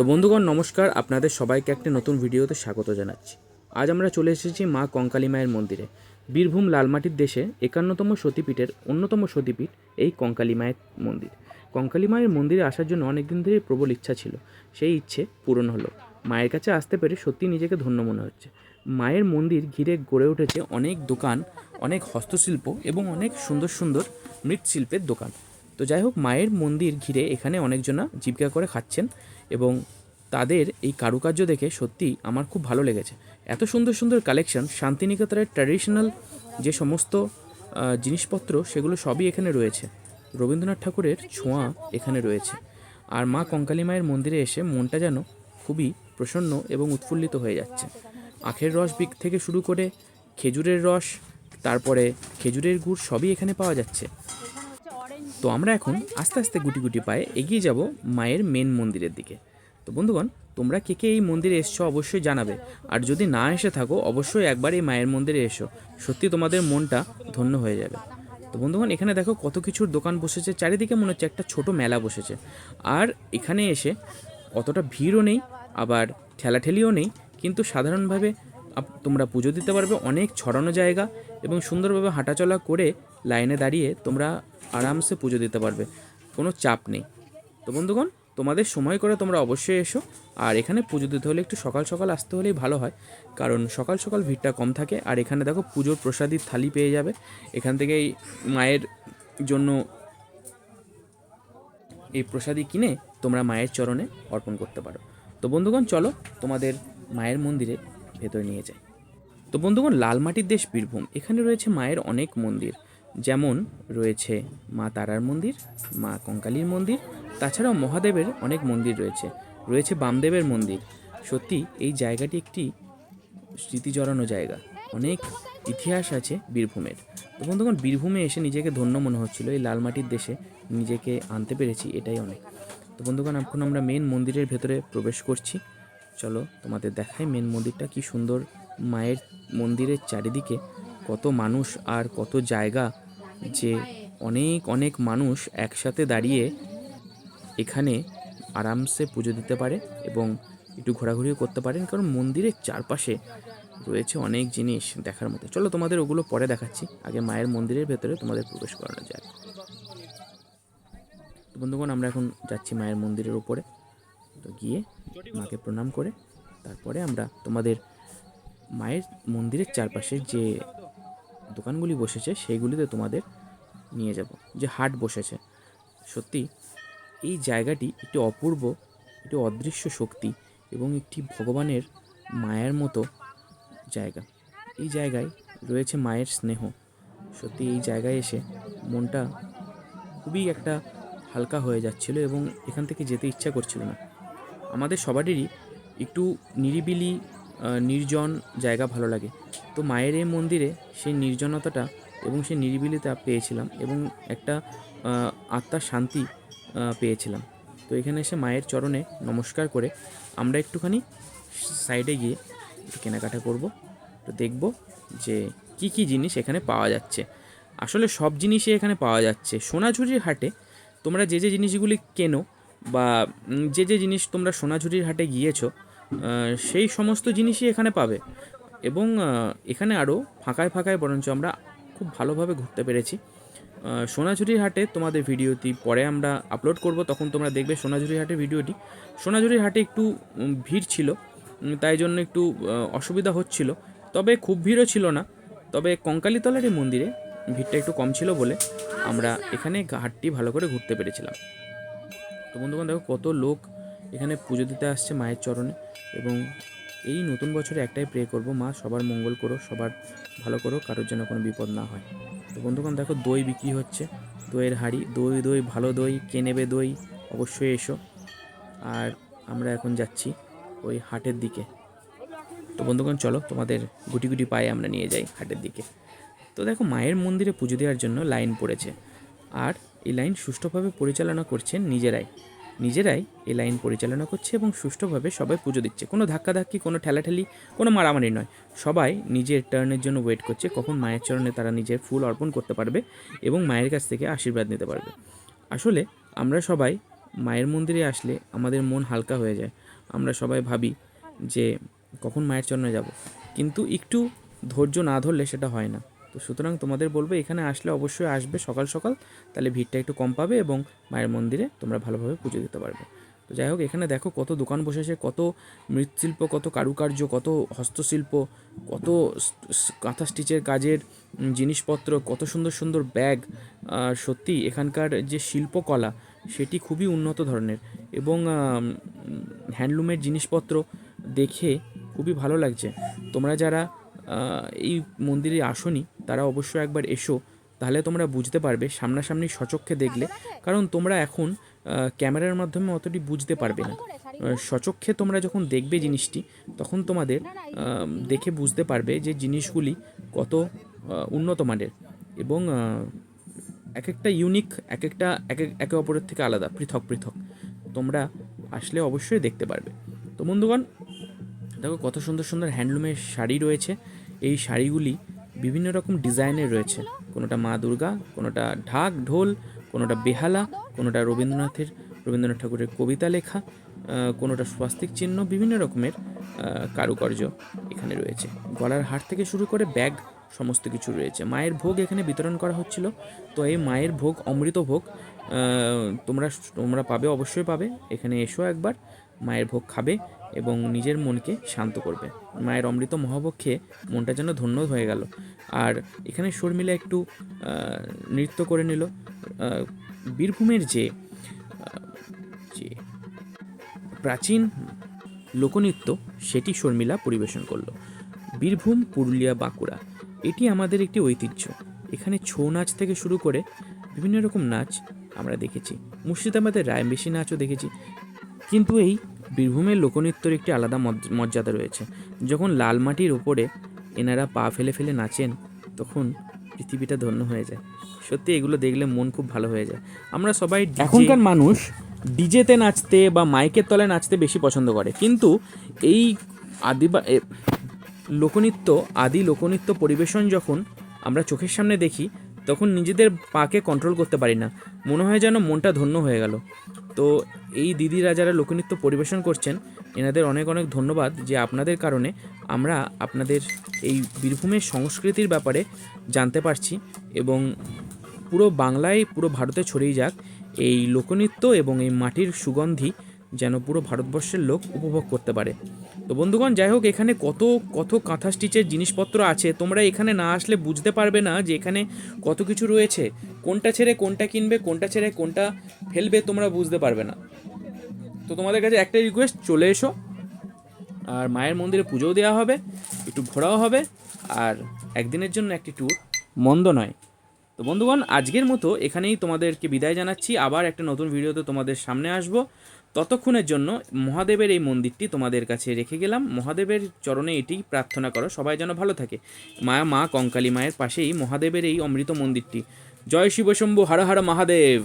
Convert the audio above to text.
তো বন্ধুগণ, নমস্কার। আপনাদের সবাইকে একটা নতুন ভিডিওতে স্বাগত জানাচ্ছি। আজ আমরা চলে এসেছি মা কঙ্কালী মায়ের মন্দিরে। বীরভূম লালমাটির দেশে একান্নতম সতীপীঠের অন্যতম সতীপীঠ এই কঙ্কালী মায়ের মন্দির। কঙ্কালী মায়ের মন্দিরে আসার জন্য অনেকদিন ধরেই প্রবল ইচ্ছা ছিল। সেই ইচ্ছে পূরণ হলো। মায়ের কাছে আসতে পেরে সত্যি নিজেকে ধন্য মনে হচ্ছে। মায়ের মন্দির ঘিরে গড়ে উঠেছে অনেক দোকান, অনেক হস্তশিল্প এবং অনেক সুন্দর সুন্দর মৃৎশিল্পের দোকান। তো যাই হোক, মায়ের মন্দির ঘিরে এখানে অনেকজনা জীবিকা করে খাচ্ছেন। এবং তাদের এই কারুকার্য দেখে সত্যি আমার খুব ভালো লেগেছে। এত সুন্দর সুন্দর কালেকশন শান্তিনিকেতনের ট্র্যাডিশনাল যে সমস্ত জিনিসপত্র, সেগুলো সবই এখানে রয়েছে। রবীন্দ্রনাথ ঠাকুরের ছোঁয়া এখানে রয়েছে। আর মা কঙ্কালী মায়ের মন্দিরে এসে মনটা যেন খুবই প্রসন্ন এবং উৎফুল্লিত হয়ে যাচ্ছে। আখের রস বিক থেকে শুরু করে খেজুরের রস, তারপরে খেজুরের গুড় সবই এখানে পাওয়া যাচ্ছে। তো আমরা এখন আস্তে আস্তে গুটি গুটি পায়ে এগিয়ে যাব মায়ের মেন মন্দিরের দিকে। তো বন্ধুগণ, তোমরা কে কে এই মন্দিরে এসছো অবশ্যই জানাবে। আর যদি না এসে থাকো, অবশ্যই একবার এই মায়ের মন্দিরে এসো। সত্যি তোমাদের মনটা ধন্য হয়ে যাবে। তো বন্ধুগণ, এখানে দেখো কত কিছুর দোকান বসেছে। চারিদিকে মনে হচ্ছে একটা ছোট মেলা বসেছে। আর এখানে এসে অতটা ভিড়ও নেই, আবার ঠেলাঠেলিও নেই। কিন্তু সাধারণভাবে তোমরা পুজো দিতে পারবে। অনেক ছড়ানো জায়গা এবং সুন্দরভাবে হাঁটাচলা করে লাইনে দাঁড়িয়ে তোমরা আরামসে পুজো দিতে পারবে, কোনো চাপ নেই। তো বন্ধুগণ, তোমাদের সময় করে তোমরা অবশ্যই এসো, আর এখানে পুজো দিতে হলে একটু সকাল সকাল আসতে হলেই ভালো হয়, কারণ সকাল সকাল ভিড়টা কম থাকে, আর এখানে দেখো পুজোর প্রসাদির থালি পেয়ে যাবে। এখান থেকেই মায়ের জন্য এই প্রসাদী কিনে তোমরা মায়ের চরণে অর্পণ করতে পারো। তো বন্ধুগণ, চলো তোমাদের মায়ের মন্দিরে ভেতরে নিয়ে যাই। তো বন্ধুগণ, লালমাটির দেশ বীরভূম, এখানে রয়েছে মায়ের অনেক মন্দির। যেমন রয়েছে মা তারার মন্দির, মা কঙ্কালীর মন্দির, তাছাড়াও মহাদেবের অনেক মন্দির রয়েছে। রয়েছে বামদেবের মন্দির। সত্যি, এই জায়গাটি একটি স্মৃতি জড়ানো জায়গা। অনেক ইতিহাস আছে বীরভূমের। তো বন্ধুগণ, বীরভূমে এসে নিজেকে ধন্য মনে হচ্ছিল। এই লাল মাটির দেশে নিজেকে আনতে পেরেছি, এটাই অনেক। তো বন্ধুগণ, এখন আমরা মেন মন্দিরের ভেতরে প্রবেশ করছি। চলো তোমাদের দেখাই মেন মন্দিরটা কি সুন্দর। মায়ের মন্দিরের চারিদিকে কত মানুষ আর কত জায়গা যে অনেক অনেক মানুষ একসাথে দাঁড়িয়ে এখানে আরামসে পুজো দিতে পারে এবং একটু ঘোরাঘুরিও করতে পারেন, কারণ মন্দিরের চারপাশে রয়েছে অনেক জিনিস দেখার মতো। চলো তোমাদের ওগুলো পরে দেখাচ্ছি। আগে মায়ের মন্দিরের ভেতরে তোমাদের প্রবেশ করানো যায় বন্ধুগণ, আমরা এখন যাচ্ছি মায়ের মন্দিরের উপরে। তো গিয়ে মাকে প্রণাম করে, তারপরে আমরা তোমাদের মায়ের মন্দিরের চারপাশে যে দোকানগুলি বসেছে, সেইগুলিতে তোমাদের নিয়ে যাব। যে হাট বসেছে। সত্যি, এই জায়গাটি একটি অপূর্ব, একটি অদৃশ্য শক্তি এবং একটি ভগবানের মায়ের মতো জায়গা। এই জায়গায় রয়েছে মায়ের স্নেহ। সত্যি, এই জায়গায় এসে মনটা খুবই একটা হালকা হয়ে যাচ্ছিল এবং এখান থেকে যেতে ইচ্ছা করছিল না। আমাদের সবারই একটু নিরিবিলি নির্জন জায়গা ভালো লাগে। তো মায়ের এই মন্দিরে সেই নির্জনতাটা এবং সেই নিরিবিলিতা পেয়েছিলাম এবং একটা আত্মার শান্তি পেয়েছিলাম। তো এখানে এসে মায়ের চরণে নমস্কার করে আমরা একটুখানি সাইডে গিয়ে কেনাকাটা করব। তো দেখব যে কি কি জিনিস এখানে পাওয়া যাচ্ছে। আসলে সব জিনিসই এখানে পাওয়া যাচ্ছে। সোনাঝুরির হাটে তোমরা যে যে জিনিসগুলি কেনো বা যে যে জিনিস তোমরা সোনাঝুরির হাটে গিয়েছো সেই সমস্ত জিনিসই এখানে পাবে। এবং এখানে আরও ফাঁকায় ফাঁকায় বরঞ্চ আমরা খুব ভালোভাবে ঘুরতে পেরেছি। সোনাঝুরির হাটে তোমাদের ভিডিওটি পরে আমরা আপলোড করব, তখন তোমরা দেখবে সোনাঝুরির হাটের ভিডিওটি। সোনাঝুরির হাটে একটু ভিড় ছিল তাই জন্য একটু অসুবিধা হচ্ছিল। তবে খুব ভিড়ও ছিল না। তবে কঙ্কালীতলার এই মন্দিরে ভিড়টা একটু কম ছিল বলে আমরা এখানে হাটটি ভালো করে ঘুরতে পেরেছিলাম। তো বন্ধুগণ, দেখো কত লোক এখানে পুজো দিতে আসছে মায়ের চরণে এবং এই নতুন বছরে একটাই প্রে করব, মা সবার মঙ্গল করো, সবার ভালো করো, কারোর যেন কোনো বিপদ না হয়। তো বন্ধুগণ, দেখো দই বিক্রি হচ্ছে, দইয়ের হাঁড়ি, দই দই, ভালো দই, কে নেবে দই, অবশ্যই এসো। আর আমরা এখন যাচ্ছি ওই হাটের দিকে। তো বন্ধুগণ, চলো তোমাদের গুটি গুটি পায়ে আমরা নিয়ে যাই হাটের দিকে। তো দেখো মায়ের মন্দিরে পুজো দেওয়ার জন্য লাইন পড়েছে। আর এই লাইন সুষ্ঠুভাবে পরিচালনা করছেন নিজেরাই। নিজেরাই এই লাইন পরিচালনা করছে এবং সুষ্ঠুভাবে সবাই পুজো দিচ্ছে। কোনো ধাক্কাধাক্কি, কোনো ঠেলাঠেলি, কোনো মারামারি নয়। সবাই নিজের টার্নের জন্য ওয়েট করছে, কখন মায়ের চরণে তারা নিজের ফুল অর্পণ করতে পারবে এবং মায়ের কাছ থেকে আশীর্বাদ নিতে পারবে। আসলে আমরা সবাই মায়ের মন্দিরে আসলে আমাদের মন হালকা হয়ে যায়। আমরা সবাই ভাবি যে কখন মায়ের চরণে যাব। কিন্তু একটু ধৈর্য না ধরলে সেটা হয় না। তো সুতরাং তোমাদের বলব, এখানে আসলে অবশ্যই আসবে সকাল সকাল, তাহলে ভিড়টা একটু কম পাবে এবং মায়ের মন্দিরে তোমরা ভালোভাবে পুজো দিতে পারবে। তো যাই হোক, এখানে দেখো কত দোকান বসেছে কত মৃৎশিল্প, কত কারুকার্য, কত হস্তশিল্প, কত কাঁথা স্টিচের কাজের জিনিসপত্র, কত সুন্দর সুন্দর ব্যাগ। সত্যি এখানকার যে শিল্পকলা, সেটি খুবই উন্নত ধরনের এবং হ্যান্ডলুমের জিনিসপত্র দেখে খুবই ভালো লাগছে। তোমরা যারা এই মন্দিরে আসনি, তারা অবশ্যই একবার এসো, তাহলে তোমরা বুঝতে পারবে, সামনাসামনি সচক্ষে দেখলে। কারণ তোমরা এখন ক্যামেরার মাধ্যমে অতটি বুঝতে পারবে না। সচক্ষে তোমরা যখন দেখবে জিনিসটি, তখন তোমাদের দেখে বুঝতে পারবে যে জিনিসগুলি কত উন্নত মানের এবং এক একটা ইউনিক এক একটা এক, এক- একে অপরের থেকে আলাদা, পৃথক পৃথক। তোমরা আসলে অবশ্যই দেখতে পারবে। তো বন্ধুগণ, দেখো কত সুন্দর সুন্দর হ্যান্ডলুমের শাড়ি রয়েছে। এই শাড়িগুলি বিভিন্ন রকম ডিজাইনের রয়েছে। কোনোটা মা দুর্গা, কোনোটা ঢাক, ঢোল, কোনোটা বেহালা, কোনোটা রবীন্দ্রনাথের, রবীন্দ্রনাথ ঠাকুরের কবিতা লেখা কোনোটা স্বাস্তিক চিহ্ন, বিভিন্ন রকমের কারুকার্য এখানে রয়েছে। গলার হার থেকে শুরু করে ব্যাগ সমস্ত কিছু রয়েছে। মায়ের ভোগ এখানে বিতরণ করা হচ্ছিল। তো এই মায়ের ভোগ, অমৃত ভোগ তোমরা তোমরা পাবে, অবশ্যই পাবে। এখানে এসো একবার, মায়ের ভোগ খাবে। এবং নিজের মনকে শান্ত করবে। মায়ের অমৃত মহাবক্ষে মনটা যেন ধন্য হয়ে গেল। আর এখানে শর্মিলা একটু নৃত্য করে নিল। বীরভূমের যে প্রাচীন লোকনৃত্য, সেটি শর্মিলা পরিবেশন করল। বীরভূম, পুরুলিয়া, বাঁকুড়া, এটি আমাদের একটি ঐতিহ্য। এখানে ছৌ নাচ থেকে শুরু করে বিভিন্ন রকম নাচ আমরা দেখেছি। মুর্শিদাবাদের রায়বেশি নাচও দেখেছি। কিন্তু এই বীরভূমের লোকনৃত্যর একটি আলাদা মর্য- মর্যাদা রয়েছে। যখন লাল মাটির ওপরে এনারা পা ফেলে ফেলে নাচেন, তখন পৃথিবীটা ধন্য হয়ে যায়। সত্যি এগুলো দেখলে মন খুব ভালো হয়ে যায়। আমরা সবাই এখনকার মানুষ ডিজেতে নাচতে বা মাইকের তলায় নাচতে বেশি পছন্দ করে। কিন্তু এই আদিবা, এ- লোকনৃত্য, আদি লোকনৃত্য পরিবেশন যখন আমরা চোখের সামনে দেখি তখন নিজেদের পাকে কন্ট্রোল করতে পারি না। মনে হয় যেন মনটা ধন্য হয়ে গেল। তো এই দিদিরা যারা লোকনৃত্য পরিবেশন করছেন, এনাদের অনেক অনেক ধন্যবাদ যে আপনাদের কারণে আমরা আপনাদের এই বীরভূমের সংস্কৃতির ব্যাপারে জানতে পারছি এবং পুরো বাংলায় পুরো ভারতে ছড়িয়ে যাক এই লোকনৃত্য এবং এই মাটির সুগন্ধি যেন পুরো ভারতবর্ষের লোক উপভোগ করতে পারে। তো বন্ধুগণ, যাই হোক, এখানে কত কত কাঁথা স্টিচের জিনিসপত্র আছে, তোমরা এখানে না আসলে বুঝতে পারবে না যে এখানে কত কিছু রয়েছে। কোনটা ছেড়ে কোনটা কিনবে, কোনটা ছেড়ে কোনটা ফেলবে তোমরা বুঝতে পারবে না। তো তোমাদের কাছে একটাই রিকোয়েস্ট চলে এসো। আর মায়ের মন্দিরে পুজোও দেওয়া হবে, একটু ঘোরাও হবে, আর একদিনের জন্য একটি ট্যুর মন্দ নয়। তো বন্ধুগণ, আজকের মতো এখানেই তোমাদেরকে বিদায় জানাচ্ছি। আবার একটা নতুন ভিডিওতে তোমাদের সামনে আসব। ততক্ষণের জন্য মহাদেবের এই মন্দিরটি তোমাদের কাছে রেখে গেলাম। মহাদেবের চরণে এটি প্রার্থনা করো, সবাই যেন ভালো থাকে। মায়া, মা, কঙ্কালী মায়ের পাশেই মহাদেবের এই অমৃত মন্দিরটি। জয় শিবশম্ভু, হর হর মহাদেব।